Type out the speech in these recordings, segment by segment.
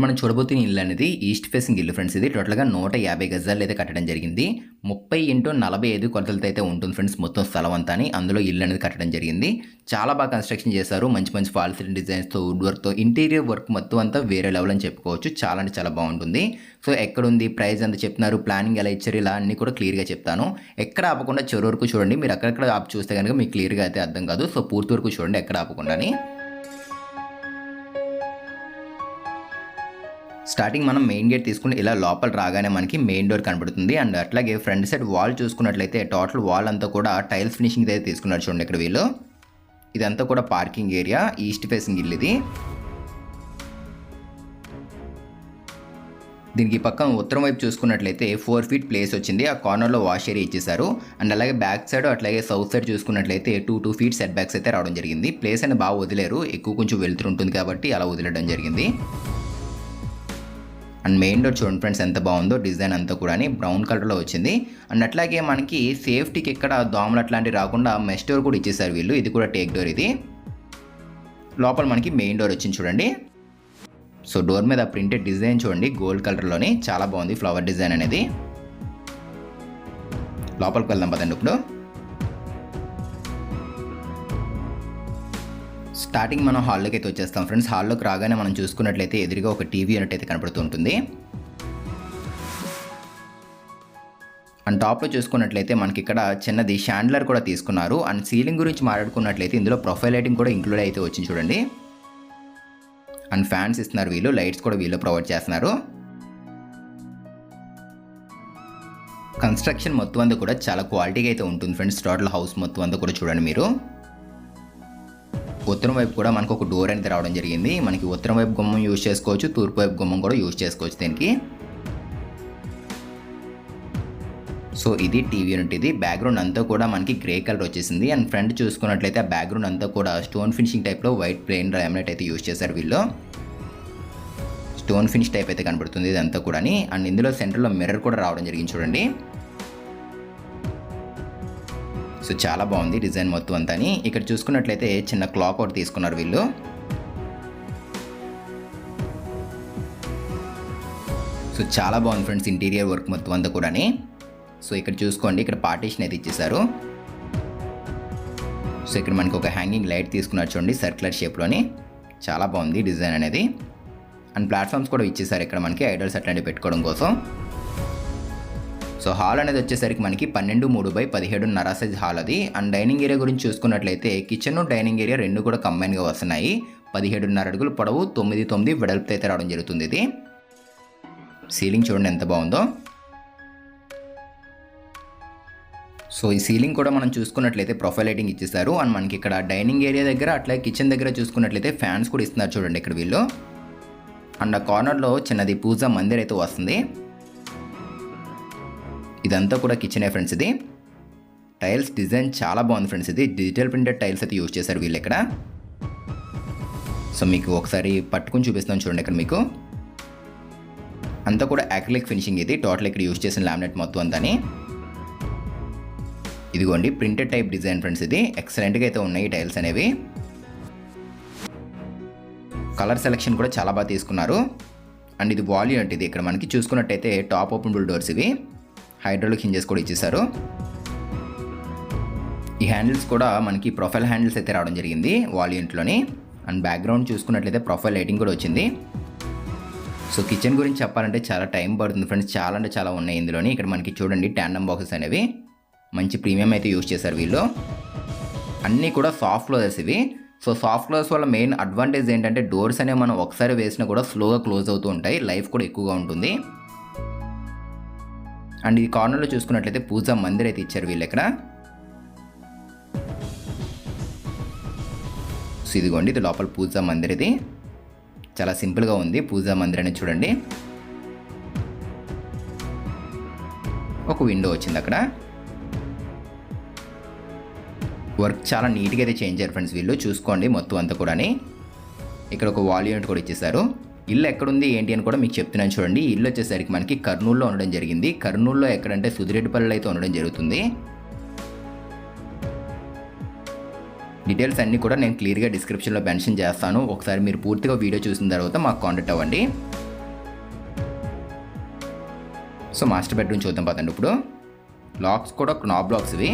ఇప్పుడు మనం చూడబోతున్న ఇల్లు అనేది ఈస్ట్ ఫేసింగ్ ఇల్లు ఫ్రెండ్స్ ఇది టోటల్గా నూట యాభై గజాలు అయితే కట్టడం జరిగింది. ముప్పై ఇంటూ నలభై ఐదు కొలతలతో అయితే ఉంటుంది ఫ్రెండ్స్ మొత్తం స్థలం అంతా అని అందులో ఇల్లు అనేది కట్టడం జరిగింది. చాలా బాగా కన్స్ట్రక్షన్ చేశారు. మంచి మంచి ఫాల్స్ డిజైన్స్తో వుడ్ వర్క్తో ఇంటీరియర్ వర్క్ మొత్తం అంతా వేరే లెవెల్ అని చెప్పుకోవచ్చు. చాలా అంటే చాలా బాగుంటుంది. సో ఎక్కడుంది ప్రైస్ ఎంత చెప్తున్నారు ప్లానింగ్ ఎలా ఇచ్చారు ఇలా అన్నీ కూడా క్లియర్గా చెప్తాను. ఎక్కడ ఆపకుండా చివరి వరకు చూడండి. మీరు అక్కడక్కడ ఆపు చూస్తే కనుక మీకు క్లియర్గా అయితే అర్థం కాదు. సో పూర్తి వరకు చూడండి ఎక్కడ ఆపకుండాని. స్టార్టింగ్ మనం మెయిన్ గేట్ తీసుకుని ఇలా లోపల రాగానే మనకి మెయిన్ డోర్ కనబడుతుంది. అండ్ అట్లాగే ఫ్రంట్ సైడ్ వాల్ చూసుకున్నట్లయితే టోటల్ వాల్ అంతా కూడా టైల్స్ ఫినిషింగ్ అయితే తీసుకున్నారు చూడండి ఇక్కడ వీళ్ళు. ఇదంతా కూడా పార్కింగ్ ఏరియా ఈస్ట్ ఫేసింగ్ ఇల్లు ఇది. దీనికి పక్కన ఉత్తరం వైపు చూసుకున్నట్లయితే ఫోర్ ఫీట్ ప్లేస్ వచ్చింది. ఆ కార్నర్లో వాష్ ఏరియా ఇచ్చేసారు అండ్ అలాగే బ్యాక్ సైడ్ అట్లాగే సౌత్ సైడ్ చూసుకున్నట్లయితే two two feet setbacks అయితే రావడం జరిగింది. ప్లేస్ అనేది బాగా వదిలేరు. ఎక్కువ కొంచెం వెళ్తుంటుంది కాబట్టి అలా వదిలేయడం జరిగింది. అండ్ మెయిన్ డోర్ చూడండి ఫ్రెండ్స్ ఎంత బాగుందో డిజైన్ అంతా కూడా బ్రౌన్ కలర్లో వచ్చింది. అండ్ అట్లాగే మనకి సేఫ్టీకి ఎక్కడ దోమలు అట్లాంటివి రాకుండా మెష్ డోర్ కూడా ఇచ్చేసారు వీళ్ళు. ఇది కూడా టేక్ డోర్ ఇది. లోపల మనకి మెయిన్ డోర్ వచ్చింది చూడండి. సో డోర్ మీద ప్రింటెడ్ డిజైన్ చూడండి. గోల్డ్ కలర్లోని చాలా బాగుంది ఫ్లవర్ డిజైన్ అనేది. లోపలికి వెళ్దాం పదండి ఇప్పుడు. స్టార్టింగ్ మనం హాల్లోకి అయితే వచ్చేస్తాం. ఫ్రెండ్స్ హాల్లోకి రాగానే మనం చూసుకున్నట్లయితే ఎదురుగా ఒక టీవీ యూనిట్ అయితే కనపడుతుంటుంది. అండ్ టాప్లో చూసుకున్నట్లయితే మనకి ఇక్కడ చిన్నది షాండ్లర్ కూడా తీసుకున్నారు. అండ్ సీలింగ్ గురించి మాట్లాడుకున్నట్లయితే ఇందులో ప్రొఫైల్ లైటింగ్ కూడా ఇంక్లూడ్ అయితే వచ్చింది చూడండి. అండ్ ఫ్యాన్స్ ఇస్తున్నారు వీళ్ళు లైట్స్ కూడా వీళ్ళు ప్రొవైడ్ చేస్తున్నారు. కన్స్ట్రక్షన్ మొత్తం అంతా కూడా చాలా క్వాలిటీగా అయితే ఉంటుంది ఫ్రెండ్స్ టోటల్ హౌస్ మొత్తం అంతా కూడా చూడండి మీరు. ఉత్తరం వైపు కూడా మనకు ఒక డోర్ అనేది రావడం జరిగింది. మనకి ఉత్తరం వైపు గుమ్మం యూజ్ చేసుకోవచ్చు. తూర్పు వైపు గుమ్మం కూడా యూజ్ చేసుకోవచ్చు దీనికి. సో ఇది టీవీ యూనిట్ ఇది. బ్యాక్గ్రౌండ్ అంతా కూడా మనకి గ్రే కలర్ వచ్చేసింది. అండ్ ఫ్రంట్ చూసుకున్నట్లయితే ఆ బ్యాక్గ్రౌండ్ అంతా కూడా స్టోన్ ఫినిషింగ్ టైప్లో వైట్ ప్లెయిన్ లామినేట్ అయితే యూజ్ చేశారు వీళ్ళు. స్టోన్ ఫినిష్ టైప్ అయితే కనబడుతుంది ఇదంతా కూడా అండ్ ఇందులో సెంటర్లో మిర్రర్ కూడా రావడం జరిగింది చూడండి. సో చాలా బాగుంది డిజైన్ మొత్తం అంతా ఇక్కడ చూసుకున్నట్లయితే చిన్న క్లాక్ ఒకటి తీసుకున్నారు వీళ్ళు. సో చాలా బాగుంది ఫ్రెండ్స్ ఇంటీరియర్ వర్క్ మొత్తం అంతా కూడా సో ఇక్కడ చూసుకోండి ఇక్కడ పార్టీషన్ అయితే ఇచ్చేసారు సో ఇక్కడ మనకి ఒక హ్యాంగింగ్ లైట్ తీసుకున్నారు చూడండి సర్క్యులర్ షేప్లోని చాలా బాగుంది డిజైన్ అనేది. అండ్ ప్లాట్ఫామ్స్ కూడా ఇచ్చేసారు ఇక్కడ మనకి ఐడల్స్ అట్లాంటివి పెట్టుకోవడం కోసం. సో హాల్ అనేది వచ్చేసరికి మనకి పన్నెండు మూడు బై పదిహేడున్నర సైజ్ హాల్ అది. అండ్ డైనింగ్ ఏరియా గురించి చూసుకున్నట్లయితే కిచెన్ డైనింగ్ ఏరియా రెండు కూడా కంబైన్గా వస్తున్నాయి. పదిహేడున్నర అడుగులు పొడవు తొమ్మిది తొమ్మిది వెడల్పు అయితే రావడం జరుగుతుంది ఇది. సీలింగ్ చూడండి ఎంత బాగుందో. సో ఈ సీలింగ్ కూడా మనం చూసుకున్నట్లయితే ప్రొఫైల్ లైటింగ్ ఇచ్చేసారు అండ్ మనకి ఇక్కడ డైనింగ్ ఏరియా దగ్గర అట్లాగే కిచెన్ దగ్గర చూసుకున్నట్లయితే ఫ్యాన్స్ కూడా ఇస్తున్నారు చూడండి ఇక్కడ వీళ్ళు. అండ్ ఆ కార్నర్లో చిన్నది పూజా మందిర్ అయితే వస్తుంది. ఇదంతా కూడా కిచెనే ఫ్రెండ్స్ ఇది. టైల్స్ డిజైన్ చాలా బాగుంది ఫ్రెండ్స్ ఇది. డిజిటల్ ప్రింటెడ్ టైల్స్ అయితే యూజ్ చేశారు వీళ్ళు ఇక్కడ. సో మీకు ఒకసారి పట్టుకుని చూపిస్తాను చూడండి ఇక్కడ మీకు. అంతా కూడా యాక్రిలిక్ ఫినిషింగ్ ఇది. టోటల్ ఇక్కడ యూజ్ చేసిన లామినేట్ మొత్తం అంతాని. ఇదిగోండి ప్రింటెడ్ టైప్ డిజైన్ ఫ్రెండ్స్ ఇది. ఎక్సలెంట్గా అయితే ఉన్నాయి టైల్స్ అనేవి. కలర్ సెలెక్షన్ కూడా చాలా బాగా తీసుకున్నారు. అండ్ ఇది వాల్యూ అంటే ఇది. ఇక్కడ మనకి చూసుకున్నట్టయితే టాప్ ఓపెన్బుల్ డోర్స్ ఇవి. హైడ్రాలిక్ హింజెస్ కూడా ఇచ్చేసారు ఈ హ్యాండిల్స్ కూడా మనకి ప్రొఫైల్ హ్యాండిల్స్ అయితే రావడం జరిగింది వాల్యూంట్లోని. అండ్ బ్యాక్గ్రౌండ్ చూసుకున్నట్లయితే ప్రొఫైల్ లైటింగ్ కూడా వచ్చింది. సో కిచెన్ గురించి చెప్పాలంటే చాలా టైం పడుతుంది ఫ్రెండ్స్ చాలా అంటే చాలా ఉన్నాయి ఇందులోని. ఇక్కడ మనకి చూడండి ట్యాండమ్ బాక్సెస్ అనేవి. మంచి ప్రీమియం అయితే యూజ్ చేశారు వీళ్ళు. అన్నీ కూడా సాఫ్ట్ క్లోజెస్ ఇవి. సో సాఫ్ట్ క్లోజెస్ వల్ల మెయిన్ అడ్వాంటేజ్ ఏంటంటే డోర్స్ అనేవి మనం ఒకసారి వేసినా కూడా స్లోగా క్లోజ్ అవుతూ ఉంటాయి. లైఫ్ కూడా ఎక్కువగా ఉంటుంది. అండ్ ఈ కార్నర్లో చూసుకున్నట్లయితే పూజా మందిర్ అయితే ఇచ్చారు వీళ్ళు ఇక్కడ సో ఇదిగోండి ఇది లోపల పూజా మందిర్ ఇది. చాలా సింపుల్గా ఉంది పూజా మందిర్ అనేది చూడండి. ఒక విండో వచ్చింది అక్కడ. వర్క్ చాలా నీట్గా అయితే చేంజ్ చేయారు ఫ్రెండ్స్ వీళ్ళు. చూసుకోండి మొత్తం అంతా కూడాని. ఇక్కడ ఒక వాల్ యూనిట్ కూడా ఇచ్చేసారు ఇల్లు ఎక్కడుంది ఏంటి అని కూడా మీకు చెప్తున్నాను చూడండి. ఇల్లు వచ్చేసరికి మనకి కర్నూలులో ఉండడం జరిగింది. కర్నూలులో ఎక్కడంటే సుదిరెడ్డిపల్లిలో అయితే ఉండడం జరుగుతుంది. డీటెయిల్స్ అన్నీ కూడా నేను క్లియర్గా డిస్క్రిప్షన్లో మెన్షన్ చేస్తాను. ఒకసారి మీరు పూర్తిగా వీడియో చూసిన తర్వాత మాకు కాంటాక్ట్ అవ్వండి. సో మాస్టర్ బెడ్రూమ్ చూద్దాం పదండి ఇప్పుడు. లాక్స్ కూడా నాబ్ లాక్స్ ఇవి.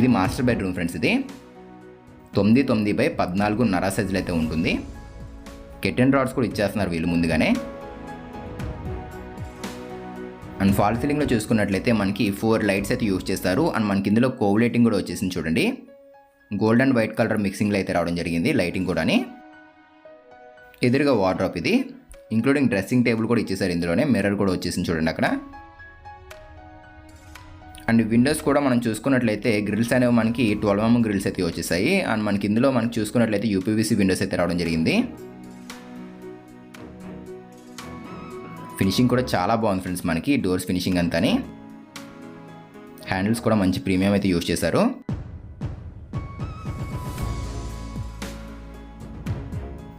ఇది మాస్టర్ బెడ్రూమ్ ఫ్రెండ్స్ ఇది. తొమ్మిది తొమ్మిది బై పద్నాలుగున్నర సైజులు అయితే ఉంటుంది. కెటెన్ రాడ్స్ కూడా ఇచ్చేస్తున్నారు వీళ్ళు ముందుగానే. అండ్ ఫాల్ సీలింగ్లో చూసుకున్నట్లయితే మనకి ఫోర్ లైట్స్ అయితే యూజ్ చేస్తారు. అండ్ మనకి ఇందులో కోవులేటింగ్ కూడా వచ్చేసింది చూడండి. గోల్డ్ అండ్ వైట్ కలర్ మిక్సింగ్లో అయితే రావడం జరిగింది లైటింగ్ కూడాని. ఎదురుగా వార్డ్రాప్ ఇది. ఇంక్లూడింగ్ డ్రెస్సింగ్ టేబుల్ కూడా ఇచ్చేసారు ఇందులోనే. మిర్రర్ కూడా వచ్చేసింది చూడండి అక్కడ. అండ్ విండోస్ కూడా మనం చూసుకున్నట్లయితే గ్రిల్స్ అనేవి మనకి ట్వెల్వ్ ఎంఎం గ్రిల్స్ అయితే వచ్చేసాయి. అండ్ మనకి ఇందులో మనం చూసుకున్నట్లయితే యూపీవీసీ విండోస్ అయితే రావడం జరిగింది. ఫినిషింగ్ కూడా చాలా బాగుంది ఫ్రెండ్స్ మనకి డోర్స్ ఫినిషింగ్ అంతాని. హ్యాండిల్స్ కూడా మంచి ప్రీమియం అయితే యూజ్ చేశారు.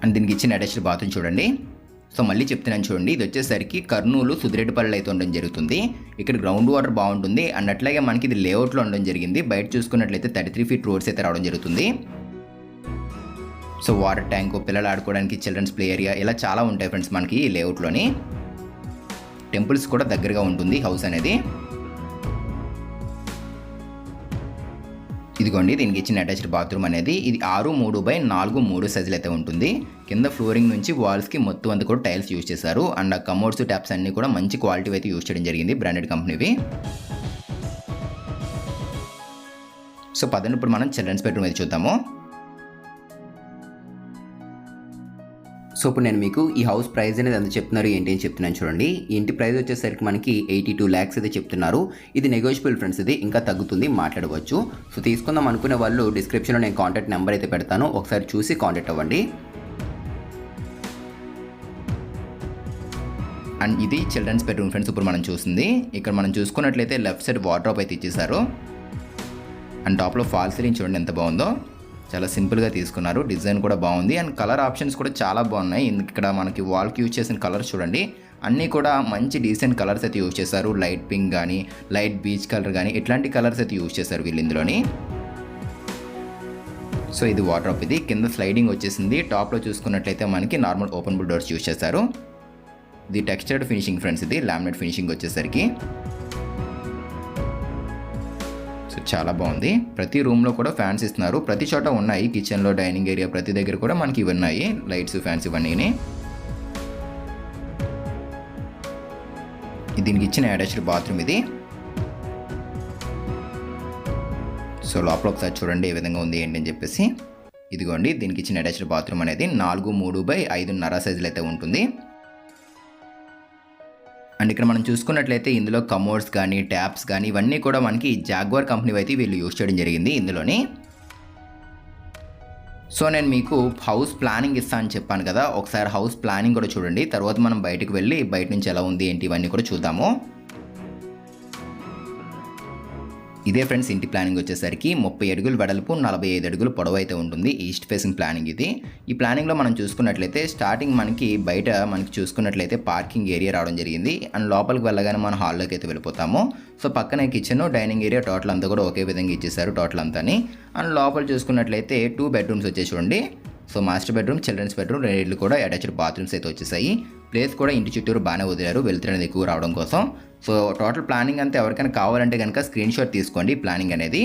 అండ్ దీనికి ఇచ్చిన అటాచ్డ్ బాత్రూమ్ చూడండి. సో మళ్ళీ చెప్తున్నాను చూడండి ఇది వచ్చేసరికి కర్నూలు సుదిరెడ్డిపల్లి అయితే ఉండడం జరుగుతుంది. ఇక్కడ గ్రౌండ్ వాటర్ బాగుంటుంది. అండ్ అట్లాగే మనకి ఇది లేఅవుట్లో ఉండడం జరిగింది. బయట చూసుకున్నట్లయితే థర్టీ త్రీ ఫీట్ రోడ్స్ అయితే రావడం జరుగుతుంది. సో వాటర్ ట్యాంక్ పిల్లలు ఆడుకోవడానికి చిల్డ్రన్స్ ప్లే ఏరియా ఇలా చాలా ఉంటాయి ఫ్రెండ్స్ మనకి ఈ లేఅవుట్లోని టెంపుల్స్ కూడా దగ్గరగా ఉంటుంది హౌస్ అనేది. ఇదిగోండి దీనికి ఇచ్చిన అటాచ్డ్ బాత్రూమ్ అనేది ఇది ఆరు మూడు బై నాలుగు మూడు సైజులు అయితే ఉంటుంది. కింద ఫ్లోరింగ్ నుంచి వాల్స్కి మొత్తం అంతా కూడా టైల్స్ యూజ్ చేశారు. అండ్ ఆ కమోడ్స్ ట్యాప్స్ అన్నీ కూడా మంచి క్వాలిటీ అయితే యూజ్ చేయడం జరిగింది బ్రాండెడ్ కంపెనీవి. సో పదండి ఇప్పుడు మనం చిల్డ్రన్స్ బెడ్రూమ్ అయితే చూద్దాము. సో ఇప్పుడు నేను మీకు ఈ హౌస్ ప్రైస్ అనేది ఎంత చెప్తున్నారు ఏంటి అని చెప్తున్నాను చూడండి. ఇంటి ప్రైస్ వచ్చేసరికి మనకి ఎయిటీ టూ ల్యాక్స్ అయితే చెప్తున్నారు. ఇది నెగోషియబుల్ ఫ్రెండ్స్ ఇది ఇంకా తగ్గుతుంది మాట్లాడవచ్చు. సో తీసుకుందాం అనుకునే వాళ్ళు డిస్క్రిప్షన్లో నేను కాంటాక్ట్ నెంబర్ అయితే పెడతాను. ఒకసారి చూసి కాంటాక్ట్ అవ్వండి. అండ్ ఇది చిల్డ్రన్స్ బెడ్రూమ్ ఫ్రెండ్స్ ఇప్పుడు మనం చూస్తుంది ఇక్కడ మనం చూసుకున్నట్లయితే లెఫ్ట్ సైడ్ వాటర్ అయితే ఇచ్చేసారు అండ్ టాప్లో ఫాల్ సీలింగ్ చూడండి ఎంత బాగుందో. చాలా సింపుల్గా తీసుకున్నారు. డిజైన్ కూడా బాగుంది. అండ్ కలర్ ఆప్షన్స్ కూడా చాలా బాగున్నాయి. ఇక్కడ మనకి వాల్కి యూజ్ చేసిన కలర్ చూడండి. అన్నీ కూడా మంచి డీసెంట్ కలర్స్ అయితే యూజ్ చేశారు. లైట్ పింక్ కానీ లైట్ బీచ్ కలర్ కానీ ఇట్లాంటి కలర్స్ అయితే యూజ్ చేశారు వీళ్ళు ఇందులోని. సో ఇది వాటర్ ఇది. కింద స్లైడింగ్ వచ్చేసింది. టాప్లో చూసుకున్నట్లయితే మనకి normal open pull doors use చేశారు. ఇది టెక్స్చర్డ్ ఫినిషింగ్ ఫ్రెండ్స్ ఇది. లామినేట్ ఫినిషింగ్ వచ్చేసరికి. చాలా బాగుంది. ప్రతి రూమ్లో కూడా ఫ్యాన్స్ ఇస్తున్నారు. ప్రతి చోట ఉన్నాయి. కిచెన్లో డైనింగ్ ఏరియా ప్రతి దగ్గర కూడా మనకి ఇవి ఉన్నాయి. లైట్స్ ఫ్యాన్స్ ఇవన్నీ దీనికి ఇచ్చిన అటాచ్డ్ బాత్రూమ్ ఇది. సో లోపల ఒకసారి చూడండి ఏ విధంగా ఉంది ఏంటి అని చెప్పేసి. ఇదిగోండి దీనికి ఇచ్చిన అటాచ్డ్ బాత్రూమ్ అనేది నాలుగు మూడు బై ఐదున్నర సైజులు అయితే ఉంటుంది. అండ్ ఇక్కడ మనం చూసుకున్నట్లయితే ఇందులో కమోడ్స్ కానీ ట్యాప్స్ కానీ ఇవన్నీ కూడా మనకి జాగ్వార్ కంపెనీ అయితే వీళ్ళు యూస్ చేయడం జరిగింది ఇందులోని. సో నేను మీకు హౌస్ ప్లానింగ్ ఇస్తా అని చెప్పాను కదా ఒకసారి హౌస్ ప్లానింగ్ కూడా చూడండి తర్వాత మనం బయటకు వెళ్ళి బయట నుంచి ఎలా ఉంది ఏంటి ఇవన్నీ కూడా చూద్దాము. ఇదే ఫ్రెండ్స్ ఇంటి ప్లానింగ్ వచ్చేసరికి ముప్పై అడుగులు వెడల్పు నలభై ఐదు అడుగులు పొడవు అయితే ఉంటుంది. ఈస్ట్ ఫేసింగ్ ప్లానింగ్ ఇది. ఈ ప్లానింగ్లో మనం చూసుకున్నట్లయితే స్టార్టింగ్ మనకి బయట మనకి చూసుకున్నట్లయితే పార్కింగ్ ఏరియా రావడం జరిగింది. అండ్ లోపలికి వెళ్ళగానే మనం హాల్లోకి అయితే వెళ్ళిపోతాము. సో పక్కనే కిచెన్ డైనింగ్ ఏరియా టోటల్ అంతా కూడా ఒకే విధంగా ఇచ్చేసారు టోటల్ అంతాని. అండ్ లోపల చూసుకున్నట్లయితే టూ బెడ్రూమ్స్ వచ్చేసి చూడండి. So master bedroom children's bedroom రెండు కూడా అటాచ్డ్ బాత్రూమ్స్ అయితే వచ్చేసాయి. ప్లేస్ కూడా ఇంటి చుట్టూరు బాగానే వదిలారు. వెళ్తున్నది ఎక్కువ రావడం కోసం. సో టోటల్ ప్లానింగ్ అంతా ఎవరికైనా కావాలంటే కనుక స్క్రీన్ షాట్ తీసుకోండి. ప్లానింగ్ అనేది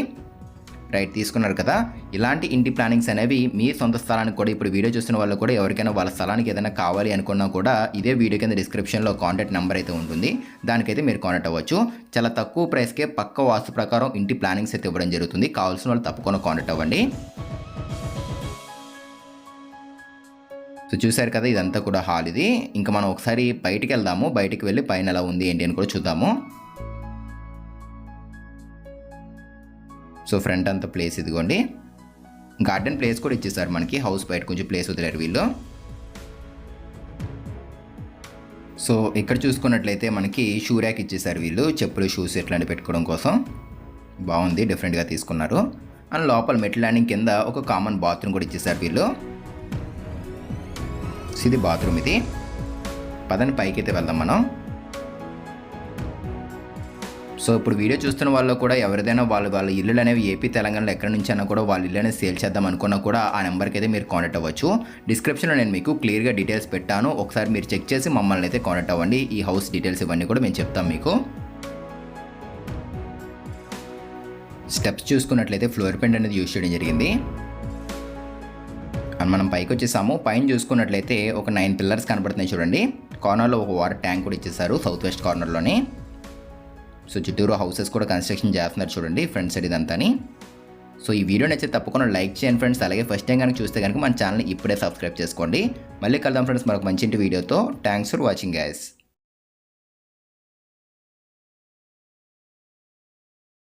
రైట్ తీసుకున్నారు కదా. ఇలాంటి ఇంటి ప్లానింగ్స్ అనేవి మీ సొంత స్థలానికి కూడా ఇప్పుడు వీడియో చూస్తున్న వాళ్ళు కూడా ఎవరికైనా వాళ్ళ స్థలానికి ఏదైనా కావాలి అనుకున్నా కూడా ఇదే వీడియో కింద డిస్క్రిప్షన్లో కాంటాక్ట్ నెంబర్ అయితే ఉంటుంది. దానికైతే మీరు కాంటాక్ట్ అవ్వచ్చు. చాలా తక్కువ ప్రైస్కే పక్క వాస్తు ప్రకారం ఇంటి ప్లానింగ్స్ అయితే ఇవ్వడం జరుగుతుంది. కావాల్సిన వాళ్ళు తప్పకుండా కాంటాక్ట్ అవ్వండి. సో చూసారు కదా ఇదంతా కూడా హాల్ ఇది. ఇంకా మనం ఒకసారి బయటికి వెళ్దాము. బయటికి వెళ్ళి పైన ఎలా ఉంది ఏంటి అని కూడా చూద్దాము. సో ఫ్రంట్ అంతా ప్లేస్ ఇదిగోండి. గార్డెన్ ప్లేస్ కూడా ఇచ్చేసారు మనకి. హౌస్ బయట కొంచెం ప్లేస్ వదిలేరు వీళ్ళు. సో ఇక్కడ చూసుకున్నట్లయితే మనకి షూ ర్యాక్ ఇచ్చేసారు వీళ్ళు. చెప్పులు షూస్ ఇట్లాంటివి పెట్టుకోవడం కోసం. బాగుంది డిఫరెంట్గా తీసుకున్నారు. అండ్ లోపల మెట్ల ల్యాండింగ్ కింద ఒక కామన్ బాత్రూమ్ కూడా ఇచ్చేసారు వీళ్ళు. ఇది బాత్రూమ్ ఇది. పదని పైకి అయితే వెళ్దాం మనం. సో ఇప్పుడు వీడియో చూస్తున్న వాళ్ళు కూడా ఎవరిదైనా వాళ్ళు వాళ్ళ ఇల్లులు అనేవి ఏపీ తెలంగాణలో ఎక్కడి నుంచి అయినా కూడా వాళ్ళ ఇల్లు అనేది సేల్ చేద్దాం అనుకున్నా కూడా ఆ నెంబర్కి అయితే మీరు కాంటాక్ట్ అవ్వచ్చు. డిస్క్రిప్షన్లో నేను మీకు క్లియర్గా డీటెయిల్స్ పెట్టాను. ఒకసారి మీరు చెక్ చేసి మమ్మల్ని అయితే కాంటాక్ట్ అవ్వండి. ఈ హౌస్ డీటెయిల్స్ ఇవన్నీ కూడా మేము చెప్తాం మీకు. స్టెప్స్ చూసుకున్నట్లయితే ఫ్లోర్ పెయింట్ అనేది యూజ్ చేయడం జరిగింది. మనం పైకి వచ్చేసాము. పైన చూసుకున్నట్లయితే ఒక నైన్ పిల్లర్స్ కనబడుతున్నాయి చూడండి. కార్నర్లో ఒక వాటర్ ట్యాంక్ కూడా ఇచ్చేసారు సౌత్ వెస్ట్ కార్నర్లోని సో చుట్టూరు హౌసెస్ కూడా కన్స్ట్రక్షన్ చేస్తున్నారు చూడండి ఫ్రంట్ సైడ్ ఇదంతాని. సో ఈ వీడియో నచ్చితే తప్పకుండా లైక్ చేయండి ఫ్రెండ్స్. అలాగే ఫస్ట్ టైం కనుక చూస్తే కనుక మన ఛానల్ని ఇప్పుడే సబ్స్క్రైబ్ చేసుకోండి. మళ్ళీ కలుద్దాం ఫ్రెండ్స్ మరొక మంచి ఇంటి వీడియోతో. Thanks for watching guys